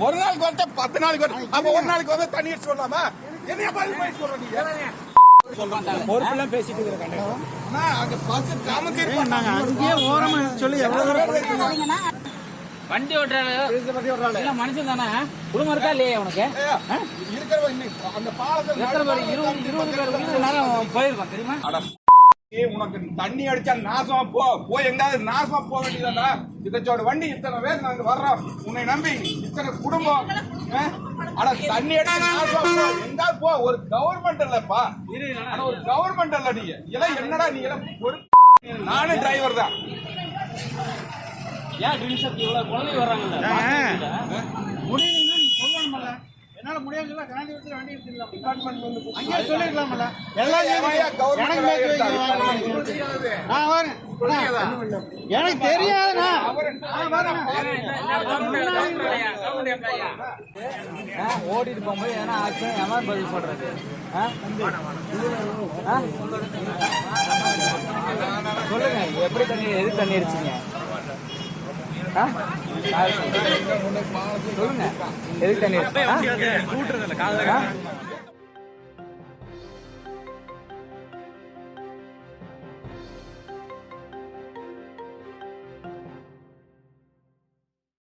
ஒரு நாளைக்கு வந்து பத்து நாளைக்கு வரும் அப்ப ஒரு நாளைக்கு வந்து தண்ணி சொல்லலாமா என்ன பதில் சொல்றீங்க? பொறுப்பெல்லாம் பேசிட்டு இருக்கிறாங்க வண்டி ஓட்டுறாங்க மனுஷன் தானே? குடும்பம் இருக்கா இல்லையா உனக்கு? இருக்கிற இருபது இருபது பேர் போயிருக்கோம் தெரியுமா? உனக்கு தண்ணி அடிச்சா நாசமா போ போய் எங்காவது நாசமா போக வேண்டியதாடா இதச்சோட வண்டி இத்தனை பேர் நாங்க வர்றோம். உன்னை நம்பி இத்தனை குடும்பம் ஆ? அட தண்ணி அடிச்சா நாசமா போ. எங்காவது போ. ஒரு கவர்மெண்ட் இல்லப்பா. ஆனா ஒரு கவர்மெண்ட் இல்ல நீ. இதெல்லாம் என்னடா நீ? எல்லாம் ஒரு நானும் டிரைவர் தான். ஏன் ட்ரிங்க்ஸ் இவ்வளவு குழந்தை வர்றாங்கல்ல? நீ சொல்லணும்ல என்னால முடியல காண்டி வச்சு வண்டி டிபார்ட்மெண்ட் வந்து அங்கேயே எல்லாம் எனக்கு. நான் வரேன். தெரியாதுண்ணா. ஓடிட்டு போகும்போது எதனா ஆச்சு எவன் பதில் சொல்றது ஆ? ஆ? சொல்லுங்க எப்படி தண்ணி எது தண்ணி அடிச்சீங்க? சொல்லுங்க? எதுக்கு தண்ணி?